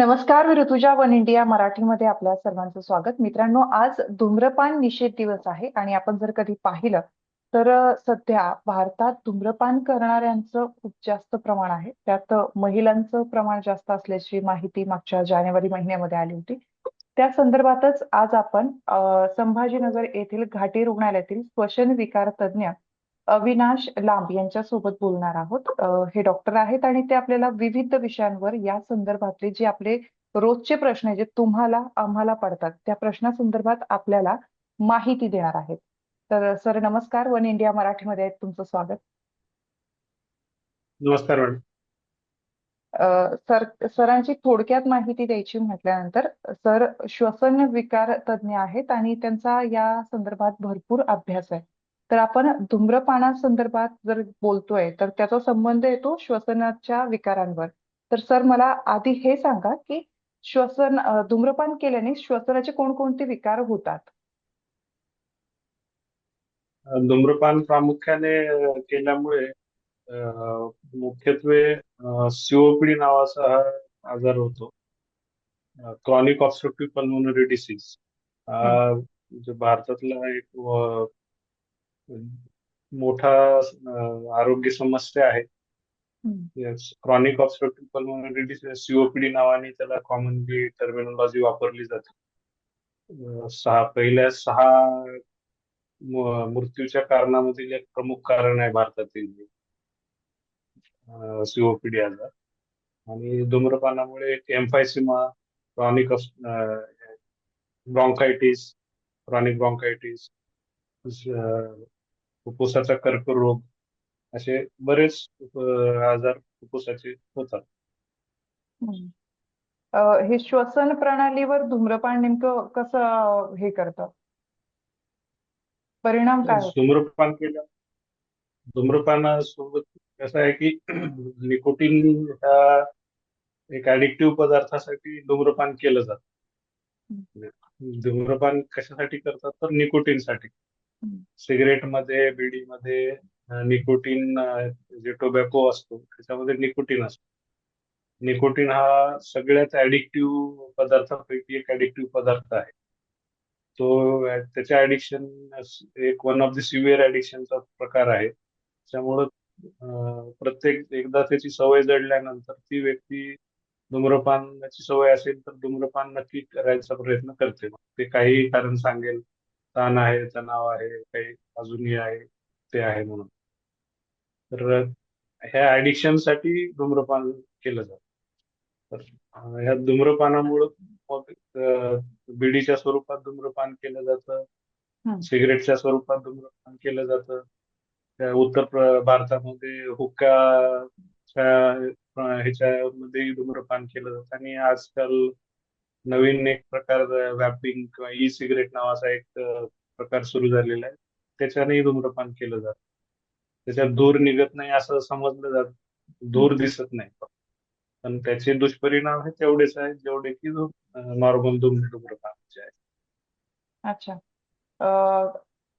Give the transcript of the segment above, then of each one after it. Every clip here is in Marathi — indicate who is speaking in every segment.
Speaker 1: नमस्कार मी ऋतुजा वन इंडिया मराठीमध्ये आपल्या सर्वांचं स्वागत. मित्रांनो आज धूम्रपान निषेध दिवस आहे आणि आपण जर कधी पाहिलं तर सध्या भारतात धूम्रपान करणाऱ्यांचं खूप जास्त प्रमाण आहे. त्यात महिलांचं प्रमाण जास्त असल्याची माहिती मागच्या जानेवारी महिन्यामध्ये आली होती. त्या संदर्भातच आज आपण संभाजीनगर येथील घाटी रुग्णालयातील श्वसन विकार तज्ज्ञ अविनाश लांब यांच्यासोबत बोलणार आहोत. हे डॉक्टर आहेत आणि ते आपल्याला विविध विषयांवर या संदर्भातले जे आपले रोजचे प्रश्न आहेत जे तुम्हाला आम्हाला पडतात त्या प्रश्नासंदर्भात आपल्याला माहिती देणार आहेत. तर सर नमस्कार. वन इंडिया मराठीमध्ये तुमचं स्वागत.
Speaker 2: नमस्कार
Speaker 1: सर सरांची थोडक्यात माहिती द्यायची म्हटल्यानंतर सर श्वसन विकार तज्ज्ञ आहेत आणि त्यांचा या संदर्भात भरपूर अभ्यास आहे. तर आपण धूम्रपानासंदर्भात जर बोलतोय तर त्याचा संबंध येतो श्वसनाच्या विकारांवर. तर सर मला आधी हे सांगा की श्वसन धूम्रपान केल्याने श्वसनाचे कोणकोणते विकार होतात?
Speaker 2: धूम्रपान प्रामुख्याने केल्यामुळे मुख्यत्वे सीओपीडी नावाचा हा आजार होतो. क्रॉनिक ऑब्स्ट्रक्टिव्ह पल्मोनरी डिसीज जो भारतातला एक मोठा आरोग्य समस्या आहे. Chronic obstructive pulmonary disease COPD नावाने त्याला कॉमनली टर्मिनॉलॉजी वापरली जाते. सहा पहिल्या सहा मृत्यूच्या कारणामधील एक प्रमुख कारण आहे भारतातील. सीओपीडी आजार. आणि धूम्रपानामुळे emphysema chronic bronchitis chronic bronchitis फुफ्फुसाचा कर्करोग असे बरेच आजार फुफ्फुसाचे होतात.
Speaker 1: हे श्वसन प्रणालीवर धूम्रपान नेमकं कसं हे करतं? परिणाम काय
Speaker 2: धूम्रपान केलं. धूम्रपानासोबत कसं आहे की निकोटीन हा एक ऍडिक्टिव्ह पदार्थासाठी धूम्रपान केलं जातं. धूम्रपान कशासाठी करतात? तर निकोटीनसाठी.
Speaker 1: हम्म.
Speaker 2: सिगरेटमध्ये बीडी मध्ये निकोटीन जे टोबॅको असतो त्याच्यामध्ये निकोटीन असतो. निकोटीन हा सगळ्यात ऍडिक्टिव्ह पदार्थापैकी एक ऍडिक्टिव्ह पदार्थ आहे. तो त्याच्या ऍडिक्शन एक वन ऑफ द सिव्हिअर ऍडिक्शनचा प्रकार आहे. त्यामुळं प्रत्येक एकदा त्याची सवय जडल्यानंतर ती व्यक्ती धूम्रपानाची सवय असेल तर धूम्रपान नक्की करायचा प्रयत्न करते. मग ते काही कारण सांगेल. ताण आहे तणाव आहे काही अजूनही आहे ते आहे म्हणून. तर ह्या ऍडिक्शनसाठी धूम्रपान केलं जातं. तर ह्या धूम्रपानामुळं बिडीच्या स्वरूपात धूम्रपान केलं जातं. सिगरेटच्या स्वरूपात धूम्रपान केलं जातं. त्या उत्तर भारतामध्ये हुक्का ह्याच्यामध्ये धूम्रपान केलं जातं. आणि आजकाल नवीन एक प्रकार वॅपिंग किंवा ई सिगरेट नावाचा एक प्रकार सुरू झालेला आहे. त्याच्यानेही धूम्रपान केलं जात. त्याच्यात धूर निघत नाही असं समजलं जात धूर दिसत नाही. पण त्याचे दुष्परिणाम हे तेवढेच आहेत जेवढे की नॉर्मल धूम्रपानाचे आहेत
Speaker 1: अच्छा.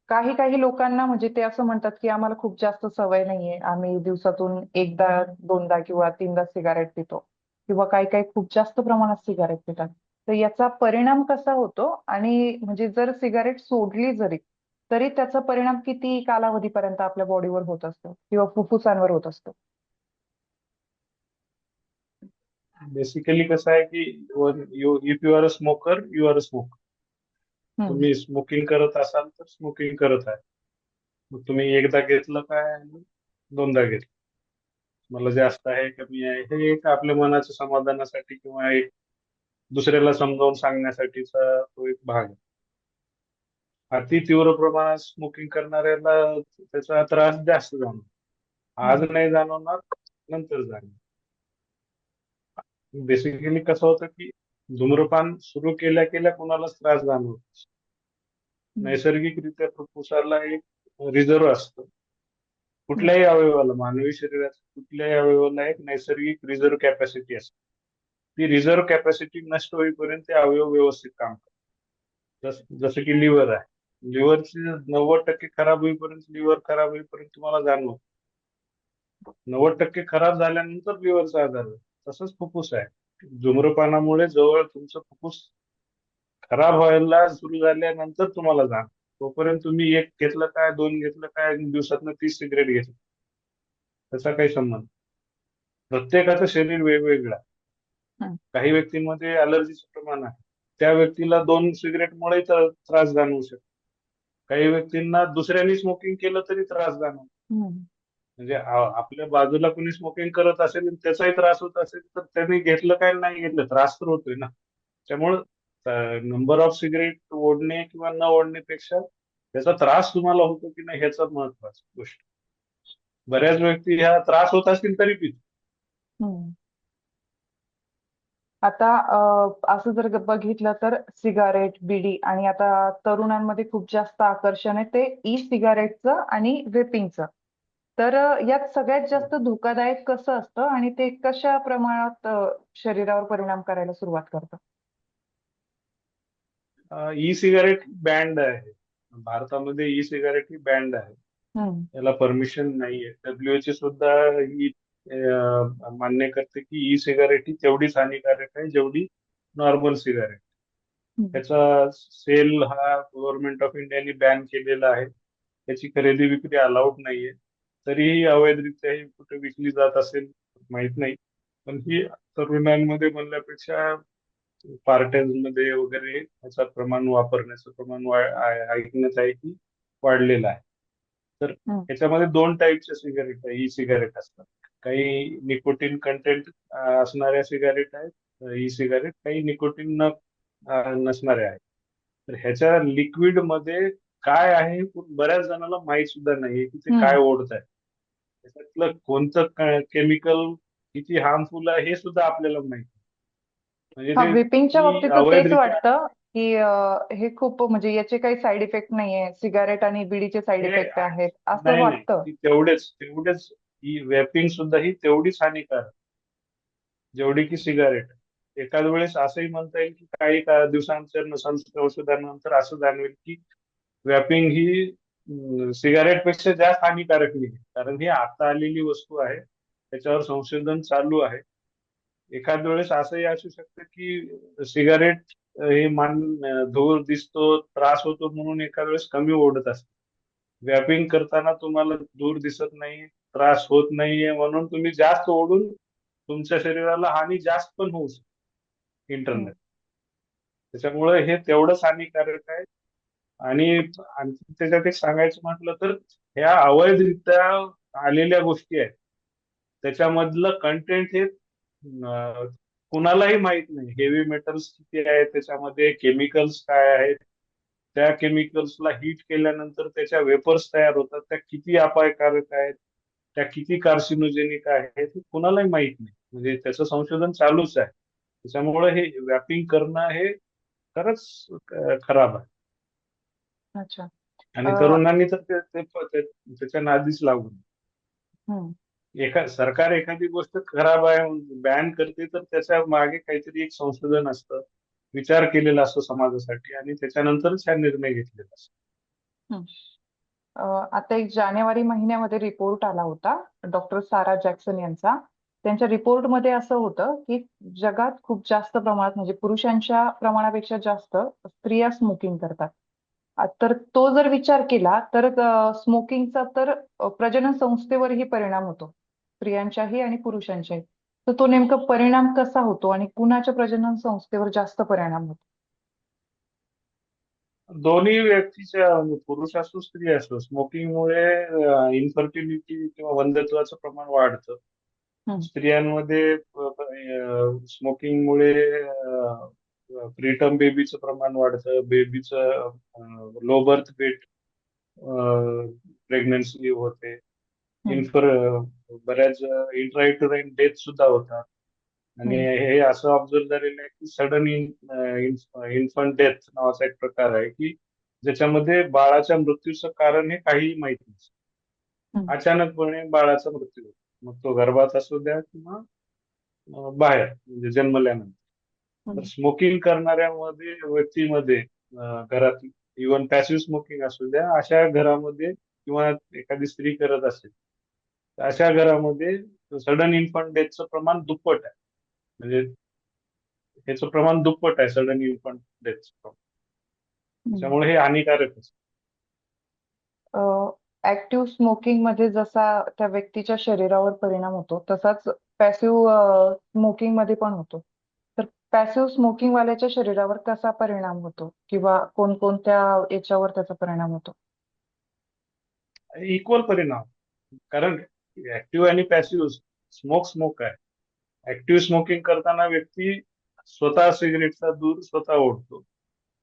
Speaker 1: काही काही लोकांना म्हणजे ते असं म्हणतात की आम्हाला खूप जास्त सवय नाहीये. आम्ही दिवसातून एकदा दोनदा किंवा तीनदा सिगारेट पितो. किंवा काही काही खूप जास्त प्रमाणात सिगारेट पितात. तर याचा परिणाम कसा होतो? आणि म्हणजे जर सिगारेट सोडली जरी तरी त्याचा परिणाम किती कालावधीपर्यंत आपल्या बॉडीवर होत असतो? किंवा फुफ्फुसांवर होत असतो?
Speaker 2: बेसिकली कसं आहे की you if you are a smoker you are a smoker. तुम्ही स्मोकिंग करत असाल तर स्मोकिंग करत आहे. मग तुम्ही एकदा घेतलं काय आणि दोनदा घेतलं? मला जास्त आहे कमी आहे हे एक आपल्या मनाच्या समाधानासाठी किंवा एक दुसऱ्याला समजावून सांगण्यासाठीचा तो एक भाग आहे. अति तीव्र प्रमाणात स्मोकिंग करणाऱ्याला त्याचा त्रास जास्त जाणवतो. आज नाही जाणवणार नंतर जाणार बेसिकली कसं होतं की धूम्रपान सुरू केल्या केल्या कोणालाच त्रास जाणवत. नैसर्गिकरित्या फुफ्फुसाला एक रिझर्व असतं. कुठल्याही अवयवाला मानवी शरीरात कुठल्याही अवयवाला एक नैसर्गिक रिझर्व कॅपॅसिटी असते. ती रिझर्व्ह कॅपॅसिटी नष्ट होईपर्यंत ते अवयव व्यवस्थित काम करतात. जसं की लिव्हर आहे. लिव्हरची नव्वद टक्के खराब होईपर्यंत लिव्हर खराब होईपर्यंत तुम्हाला जाणवत नव्वद टक्के खराब झाल्यानंतर लिव्हरचा आजार तसंच फुफ्फुस आहे. धूम्रपानामुळे जवळ तुमचं फुफ्फुस खराब व्हायला सुरू झाल्यानंतर तुम्हाला जाण तोपर्यंत तुम्ही एक घेतलं काय दोन घेतलं काय दिवसातनं तीस सिगरेट घेतलं. त्याचा काही संबंध प्रत्येकाचं शरीर वेगवेगळं आहे. काही व्यक्तींमध्ये अलर्जीचं प्रमाण आहे. त्या व्यक्तीला दोन सिगरेटमुळे तर त्रास जाणवू शकतो. काही व्यक्तींना दुसऱ्यांनी स्मोकिंग केलं तरी त्रास जाणवतो. म्हणजे आपल्या बाजूला कोणी स्मोकिंग करत असेल त्याचाही त्रास होत असेल तर त्यांनी घेतलं काय नाही घेतलं त्रास तर होतोय ना. त्यामुळं नंबर ऑफ सिगरेट ओढणे किंवा न ओढण्यापेक्षा त्याचा त्रास तुम्हाला होतो की नाही ह्याचा महत्वाची गोष्ट. बऱ्याच व्यक्ती ह्या त्रास होत असतील तरी पितो.
Speaker 1: आता अ, असं जर बघितलं तर सिगारेट, बिडी आणि आता तरुणांमध्ये खूप जास्त आकर्षण आहे ते ई सिगारेटचं आणि वेपिंगचं. तर यात सगळ्यात जास्त धोकादायक कसं असतं आणि ते कशा प्रमाणात शरीरावर परिणाम करायला सुरुवात करतं?
Speaker 2: ई सिगारेट बँड आहे भारतामध्ये ई सिगारेट ही बँड आहे. याला परमिशन नाहीये डब्ल्यूएचओ सुद्धा ही मान्य करते की ई सिगारेट ही तेवढीच हानिकारक आहे जेवढी नॉर्मल सिगारेट. त्याचा सेल हा गव्हर्नमेंट ऑफ इंडियाने बॅन केलेला आहे. त्याची खरेदी विक्री अलाउड नाहीये. तरीही अवैधरित्या ही कुठे विकली जात असेल माहीत नाही. पण ही तरुणांमध्ये म्हणल्यापेक्षा पार्ट्यांमध्ये वगैरे याचं प्रमाण वापरण्याचं प्रमाण ऐकण्यात आहे की वाढलेलं आहे. तर. याच्यामध्ये दोन टाईपच्या सिगारेट आहे ई सिगारेट असतात. काही निकोटीन कंटेंट असणाऱ्या सिगारेट आहेत ई सिगारेट काही निकोटीन न नसणाऱ्या आहेत. तर ह्याच्या लिक्विडमध्ये काय आहे बऱ्याच जणांना माहीत सुद्धा नाहीये की ते. काय ओढत आहे त्याच्यातलं कोणतं केमिकल किती हार्मफुल आहे हे सुद्धा आपल्याला माहीत नाही. म्हणजे की
Speaker 1: बाबतीत तेच वाटतं की हे खूप म्हणजे याचे काही साईड इफेक्ट नाहीये. सिगारेट आणि बिडीचे साईड इफेक्ट आहेत असं वाटतं.
Speaker 2: तेवढेच तेवढेच ही वेपिंग सुद्धा ही तेवढीच हानिकारक. जेवढी की सिगारेट एखाद वेळेस असंही म्हणता येईल की काही का दिवसांच्या संशोधनानंतर असं जाणवेल की वॅपिंग ही सिगारेटपेक्षा जास्त हानिकारक नाही. कारण ही आता आलेली वस्तू आहे. त्याच्यावर संशोधन चालू आहे. एखाद वेळेस असंही असू शकतं की सिगारेट हे मान धूर दिसतो त्रास होतो म्हणून एखाद वेळेस कमी ओढत असते. व्यापिंग करताना तुम्हाला धूर दिसत नाही त्रास होत नाहीये म्हणून तुम्ही जास्त ओढून तुमच्या शरीराला हानी जास्त पण होऊ शकते. इंटरनेट त्याच्यामुळे हे तेवढंच हानिकारक आहे. आणि आणखी त्याच्यात एक सांगायचं म्हटलं तर ह्या अवैधरित्या आलेल्या गोष्टी आहेत. त्याच्यामधलं कंटेंट हे कुणालाही माहीत नाही. हेवी मेटल्स किती आहेत त्याच्यामध्ये केमिकल्स काय आहेत? त्या केमिकल्सला हीट केल्यानंतर त्याच्या वेपर्स तयार होतात. त्या किती अपायकारक आहेत? त्या किती कार्सिनोजेनिक आहेत हे कुणालाही माहीत नाही. म्हणजे त्याचं संशोधन चालूच आहे. त्याच्यामुळे हे व्यापिंग करणं हे खरंच खराब आहे.
Speaker 1: अच्छा.
Speaker 2: आणि तरुणांनी तर त्याच्या नादीच लागू नये.
Speaker 1: हम्म.
Speaker 2: एका सरकार एखादी गोष्ट खराब आहे बॅन करते तर त्याच्यामागे काहीतरी एक संशोधन असतं. विचार केलेला असतो समाजासाठी आणि त्याच्यानंतरच हा निर्णय घेतलेला असतो.
Speaker 1: आता एक जानेवारी महिन्यामध्ये रिपोर्ट आला होता डॉक्टर सारा जॅक्सन यांचा. त्यांच्या रिपोर्टमध्ये असं होतं की जगात खूप जास्त प्रमाणात म्हणजे पुरुषांच्या प्रमाणापेक्षा जास्त स्त्रिया स्मोकिंग करतात. तर तो जर विचार केला तर स्मोकिंगचा तर प्रजनन संस्थेवरही परिणाम होतो. स्त्रियांच्याही आणि पुरुषांच्याही. तर तो नेमका परिणाम कसा होतो आणि कुणाच्या प्रजनन संस्थेवर जास्त परिणाम होतो?
Speaker 2: दोन्ही व्यक्तीच्या म्हणजे पुरुष असो स्त्री असो स्मोकिंगमुळे इन्फर्टिलिटी किंवा वंध्यत्वाचं प्रमाण वाढतं. स्त्रियांमध्ये स्मोकिंगमुळे प्रीटर्म बेबीचं प्रमाण वाढतं बेबीचं लो बर्थ वेट प्रेग्नन्सी होते. इन्फर बऱ्याच इंट्राइटराईन डेथ सुद्धा होतात आणि हे असं ऑब्झर्व झालेलं आहे की सडन इन्फंट डेथ नावाचा एक प्रकार आहे की ज्याच्यामध्ये बाळाच्या मृत्यूचं कारण हे काहीही माहीत नसतं. अचानकपणे बाळाचा मृत्यू होतो. मग तो गर्भात असू द्या किंवा बाहेर म्हणजे जन्मल्यानंतर. स्मोकिंग करणाऱ्यामध्ये व्यक्तीमध्ये अं, घरात इव्हन पॅसिव्ह स्मोकिंग असू द्या अशा घरामध्ये किंवा एखादी स्त्री करत असेल तर अशा घरामध्ये सडन इन्फंट डेथचं प्रमाण दुप्पट आहे. म्हणजे ह्याचं प्रमाण दुप्पट आहे सडन इन्फंट
Speaker 1: हम्म.
Speaker 2: त्यामुळे हे हानिकारक
Speaker 1: ऍक्टिव्ह स्मोकिंगमध्ये जसा त्या व्यक्तीच्या शरीरावर परिणाम होतो तसाच पॅसिव्ह स्मोकिंगमध्ये पण होतो. तर पॅसिव्ह स्मोकिंग वाल्याच्या शरीरावर कसा परिणाम होतो? किंवा कोणकोणत्या याच्यावर त्याचा परिणाम होतो?
Speaker 2: इक्वल परिणाम. कारण ऍक्टिव्ह आणि पॅसिव्ह स्मोक स्मोक आहे. ऍक्टिव्ह स्मोकिंग करताना व्यक्ती स्वतः सिगरेटचा दूर स्वतः ओढतो.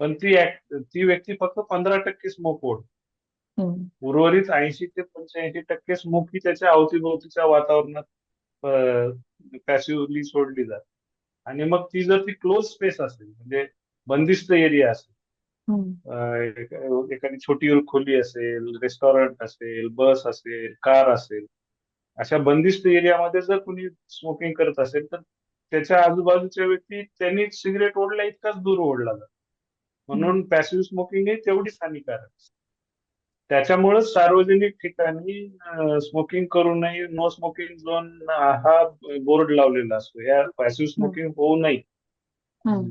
Speaker 2: पण ती ती व्यक्ती फक्त पंधरा टक्के स्मोक ओढतो. उर्वरित ऐंशी ते पंच्याऐंशी टक्के स्मोक ही त्याच्या अवतीभोवतीच्या वातावरणात पॅसिव्हली सोडली जाते. आणि मग ती जर ती क्लोज स्पेस असेल म्हणजे बंदिस्त एरिया असेल एखादी छोटी खोली असेल रेस्टॉरंट असेल बस असेल कार असेल अशा बंदिस्त एरियामध्ये जर कुणी स्मोकिंग करत असेल तर त्याच्या आजूबाजूच्या व्यक्ती त्यांनी सिगरेट ओढला इतकाच दूर ओढला जातो. म्हणून पॅसिव्ह स्मोकिंग ही तेवढीच हानिकारक आहे. त्याच्यामुळेच सार्वजनिक ठिकाणी स्मोकिंग करू नये नो स्मोकिंग झोन हा बोर्ड लावलेला असतो. या पॅसिव्ह स्मोकिंग होऊ नये.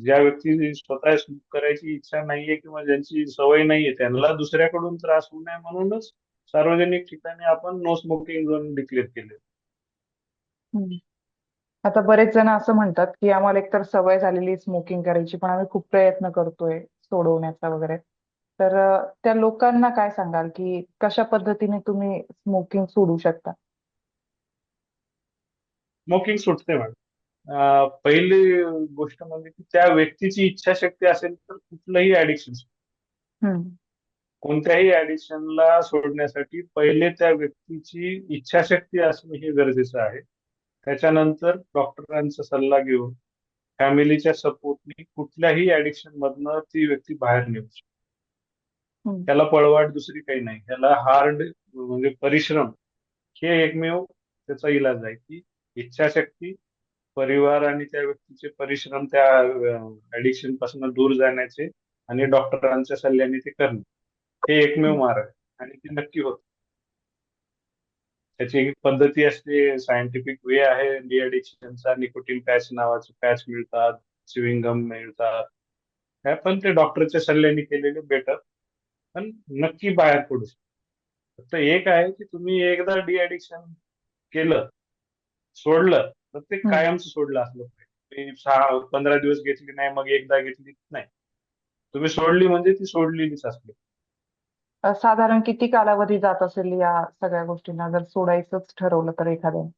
Speaker 2: ज्या व्यक्ती स्वतः स्मोक करायची इच्छा नाहीये किंवा ज्यांची सवय नाहीये त्यांना दुसऱ्याकडून त्रास होऊ नये म्हणूनच सार्वजनिक ठिकाणी आपण नो स्मोकिंग झोन डिक्लेअर केले.
Speaker 1: आता बरेच जण असं म्हणतात की आम्हाला एकतर सवय झालेली स्मोकिंग करायची पण आम्ही खूप प्रयत्न करतोय सोडवण्याचा वगैरे. तर त्या लोकांना काय सांगाल की कशा पद्धतीने तुम्ही स्मोकिंग सोडू शकता?
Speaker 2: स्मोकिंग सुटते मॅडम. पहिली गोष्ट म्हणजे की त्या व्यक्तीची इच्छाशक्ती असेल तर कुठलंही ऍडिक्शन. कोणत्याही ऍडिक्शनला सोडण्यासाठी पहिले त्या व्यक्तीची इच्छाशक्ती असणे हे गरजेचं आहे. त्याच्यानंतर डॉक्टरांचा सल्ला घेऊन फॅमिलीच्या सपोर्टनी कुठल्याही ऍडिक्शन मधनं ती व्यक्ती बाहेर निघू शकते. त्याला पळवाट दुसरी काही नाही. त्याला हार्ड म्हणजे परिश्रम हे एकमेव त्याचा इलाज आहे की इच्छाशक्ती परिवार आणि त्या व्यक्तीचे परिश्रम त्या ऍडिक्शनपासून दूर जाण्याचे आणि डॉक्टरांच्या सल्ल्याने ते करणे. हे एकमेव मार्ग. आहे आणि ते नक्की होत. त्याची एक पद्धती असते सायंटिफिक वे आहे. डी अडिक्शनचा निकोटीन पॅच नावाचे पॅच मिळतात गम मिळतात. हे पण ते डॉक्टरच्या सल्ल्याने केलेले बेटर पण नक्की बाहेर पडू. शकतो फक्त एक आहे की तुम्ही एकदा डी अडिक्शन केलं सोडलं तर ते. कायमचं सोडलं असलं पाहिजे. तुम्ही सहा पंधरा दिवस घेतली नाही मग एकदा घेतली नाही. तुम्ही सोडली म्हणजे ती सोडलेलीच असली
Speaker 1: साधारण किती कालावधी जात असेल या सगळ्या गोष्टींना? जर सोडायचंच ठरवलं तर एखाद्याने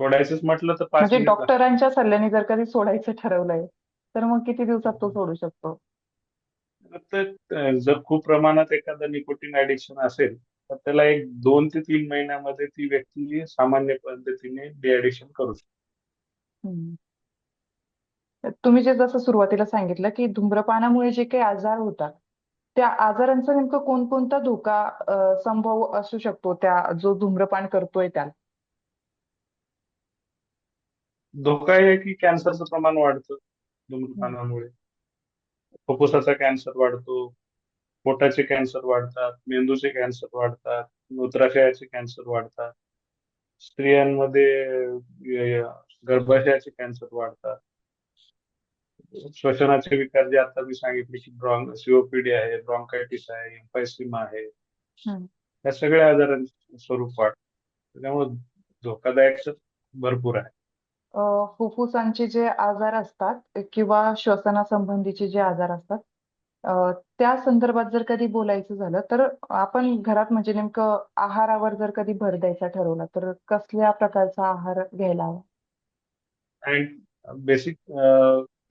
Speaker 2: सोडायचंच म्हटलं तर पाच
Speaker 1: म्हणजे
Speaker 2: मिनिटं.
Speaker 1: डॉक्टरांच्या सल्ल्याने जर कधी सोडायचं ठरवलंय तर मग किती दिवसात तो सोडू शकतो?
Speaker 2: तर अं, जर खूप प्रमाणात एखादं निकोटीन ऍडिक्शन असेल तर त्याला एक दोन ते तीन महिन्यामध्ये ती व्यक्ती सामान्य पद्धतीने डिॲडिक्शन करू शकते.
Speaker 1: हम्म. तुम्ही जे जसं सुरुवातीला सांगितलं की धूम्रपानामुळे जे काही आजार होतात त्या आजारांचा नेमकं कोणकोणता धोका संभव असू शकतो त्या जो धूम्रपान करतोय त्याला?
Speaker 2: धोका आहे की कॅन्सरचं प्रमाण वाढतं धूम्रपानामुळे. फुफ्फुसाचा कॅन्सर वाढतो पोटाचे कॅन्सर वाढतात मेंदूचे कॅन्सर वाढतात मूत्राशयाचे कॅन्सर वाढतात स्त्रियांमध्ये गर्भाशयाचे कॅन्सर वाढतात. श्वसनाचे विकार जे आता मी सांगितले की ब्रॉन सीओपीडी आहे ब्रॉन्कायटिस आहे एम्फायसिमा आहे. या सगळ्या आजारांचे स्वरूप वाढतं. त्यामुळे धोकादायक भरपूर आहे.
Speaker 1: फुफ्फुसांचे जे आजार असतात किंवा श्वसनासंबंधीचे जे आजार असतात त्या संदर्भात जर कधी बोलायचं झालं तर आपण घरात म्हणजे नेमकं आहारावर जर कधी भर द्यायचा ठरवला तर कसल्या प्रकारचा आहार घ्यायला हवा?
Speaker 2: बेसिक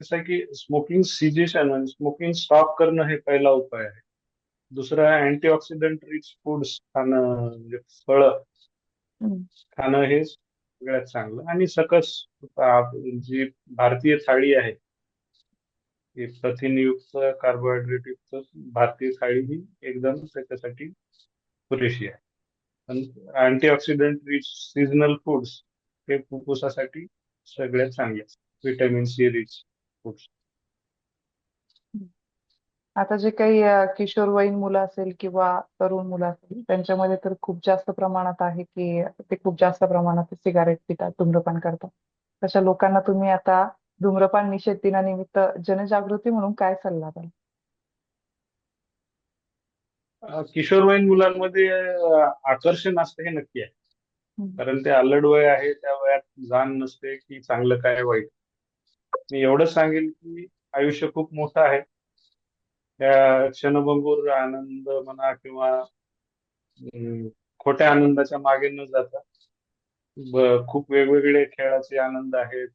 Speaker 2: कसं आहे की स्मोकिंग सिजेशन म्हणजे स्मोकिंग स्टॉप करणं हे पहिला उपाय आहे. दुसरा अँटीऑक्सिडंट रिच फूड्स खाणं म्हणजे फळं. खाणं हे सगळ्यात चांगलं. आणि सकस जी भारतीय थाळी आहे ही प्रथिनयुक्त कार्बोहायड्रेट युक्त भारतीय थाळी ही एकदम त्याच्यासाठी पुरेशी आहे. पण अँटीऑक्सिडंट रिच सीजनल फूड्स हे फुफ्फुसासाठी सगळ्यात चांगले विटॅमिन सी रिच
Speaker 1: आता जे काही अ, किशोरवयीन मुलं असेल किंवा तरुण मुलं असेल त्यांच्यामध्ये तर खूप जास्त प्रमाणात आहे की ते खूप जास्त प्रमाणात सिगारेट पितात धूम्रपान करतात. तशा लोकांना तुम्ही आता धूम्रपान निषेध दिनानिमित्त जनजागृती म्हणून काय सल्ला द्याल?
Speaker 2: अ, किशोरवयीन मुलांमध्ये अ, आकर्षण असतं हे नक्की आहे. कारण ते अल्लड वय आहे त्या वयात जाण नसते की चांगलं काय वाईट. मी एवढंच सांगेल की आयुष्य खूप मोठं आहे. त्या क्षणभंगूर आनंद म्हणा किंवा खोट्या आनंदाच्या मागे न जाता खूप वेगवेगळे खेळाचे आनंद आहेत.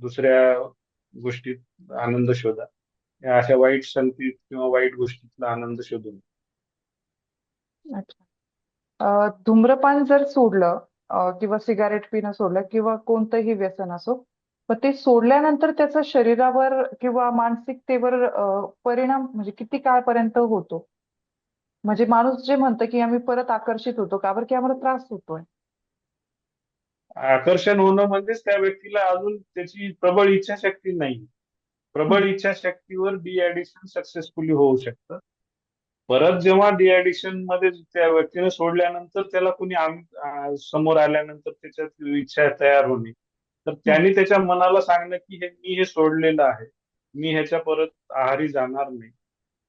Speaker 2: दुसऱ्या गोष्टीत आनंद शोधा. या अशा वाईट संतीत किंवा वाईट गोष्टीतला आनंद शोधून.
Speaker 1: धूम्रपान जर सोडलं किंवा सिगारेट पिणं सोडलं किंवा कोणतंही व्यसन असो पण ते सोडल्यानंतर त्याचा शरीरावर किंवा मानसिकतेवर परिणाम म्हणजे किती काळपर्यंत होतो? म्हणजे माणूस जे म्हणतं की आम्ही परत आकर्षित होतो का बरं की आम्हाला त्रास होतोय?
Speaker 2: आकर्षण होणं म्हणजेच त्या व्यक्तीला अजून त्याची प्रबळ इच्छाशक्ती नाही. प्रबळ. इच्छाशक्तीवर डी ऍडिक्शन सक्सेसफुली होऊ शकतं. परत जेव्हा डी ऍडिक्शनमध्ये त्या व्यक्तीने सोडल्यानंतर त्याला कुणी समोर आल्यानंतर त्याच्यात इच्छा तयार होणे. तर त्यांनी त्याच्या मनाला सांगणं की हे मी हे सोडलेलं आहे मी ह्याच्या परत आहारी जाणार नाही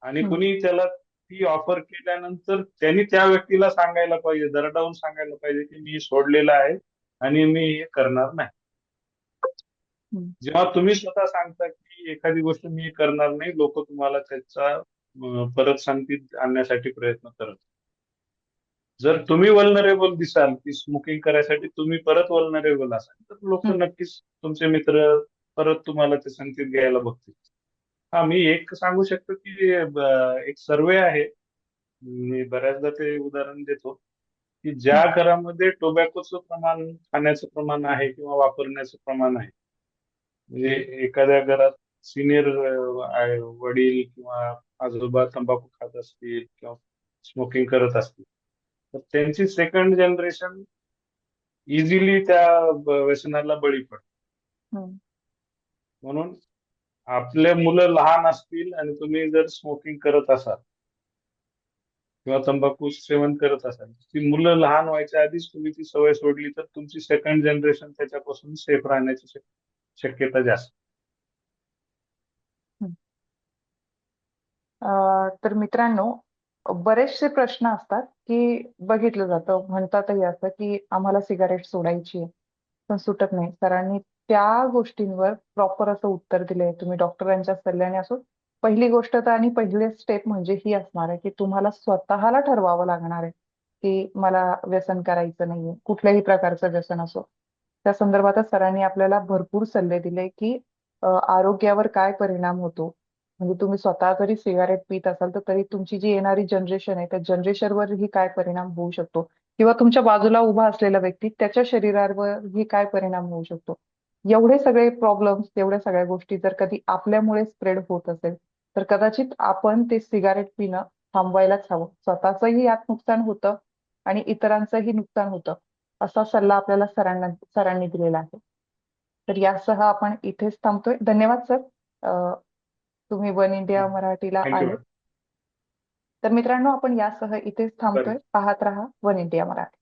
Speaker 2: आणि. कुणी त्याला ती ऑफर केल्यानंतर त्यांनी त्या व्यक्तीला सांगायला पाहिजे दरडावून सांगायला पाहिजे की मी हे सोडलेलं आहे आणि मी हे करणार नाही. जेव्हा तुम्ही स्वतः सांगता की एखादी गोष्ट मी करणार नाही लोक तुम्हाला त्याचा परत सांगतीत आणण्यासाठी प्रयत्न करत जर तुम्ही वल्नरेबल दिसाल की स्मोकिंग करायसाठी तुम्ही परत वल्नरेबल असाल तर लोक. नक्कीच तुमचे मित्र परत तुम्हाला ते संगतीत घ्यायला बघतील. हा मी एक सांगू शकतो की एक सर्वे आहे. मी बऱ्याचदा ते उदाहरण देतो की ज्या घरामध्ये टोबॅकोचं प्रमाण खाण्याचं प्रमाण आहे किंवा वापरण्याचं प्रमाण आहे म्हणजे एखाद्या घरात सिनियर वडील किंवा आजोबा तंबाखू खात असतील किंवा स्मोकिंग करत असतील तर त्यांची सेकंड जनरेशन इझिली त्या व्यसनाला बळी पडते. म्हणून आपले मुलं लहान असतील आणि तुम्ही जर स्मोकिंग करत असाल किंवा तंबाखू सेवन करत असाल ती मुलं लहान व्हायच्या आधीच तुम्ही ती सवय सोडली तर तुमची सेकंड जनरेशन त्याच्यापासून सेफ राहण्याची शक- शक्यता जास्त.
Speaker 1: तर मित्रांनो बरेचसे प्रश्न असतात. की बघितलं जातं. म्हणतातही असं की आम्हाला सिगारेट सोडायची आहे. पण सुटत नाही. सरांनी त्या गोष्टींवर प्रॉपर असं उत्तर दिलंय. तुम्ही डॉक्टरांच्या सल्ल्याने असो. पहिली गोष्ट तर आणि पहिले स्टेप म्हणजे ही असणार आहे की तुम्हाला स्वतःला ठरवावं लागणार आहे की मला व्यसन करायचं नाहीये. कुठल्याही प्रकारचं व्यसन असो. त्या संदर्भातच सरांनी आपल्याला भरपूर सल्ले दिले की आरोग्यावर काय परिणाम होतो. म्हणजे तुम्ही स्वतः जरी सिगारेट पित असाल तर तरी तुमची जी येणारी जनरेशन आहे त्या जनरेशनवरही काय परिणाम होऊ शकतो? किंवा तुमच्या बाजूला उभा असलेला व्यक्ती त्याच्या शरीरावरही काय परिणाम होऊ शकतो? एवढे सगळे प्रॉब्लेम्स एवढ्या सगळ्या गोष्टी जर कधी आपल्यामुळे स्प्रेड होत असेल तर कदाचित आपण ते सिगारेट पिणं थांबवायलाच हवं. स्वतःचंही यात नुकसान होतं आणि इतरांचंही नुकसान होतं असा सल्ला आपल्याला सरांना सरांनी दिलेला आहे. तर यासह आपण इथेच थांबतोय. धन्यवाद सर. तुम्ही वन इंडिया मराठीला आले. तर मित्रांनो आपण यासह इथेच थांबतोय. पाहत रहा वन इंडिया मराठी.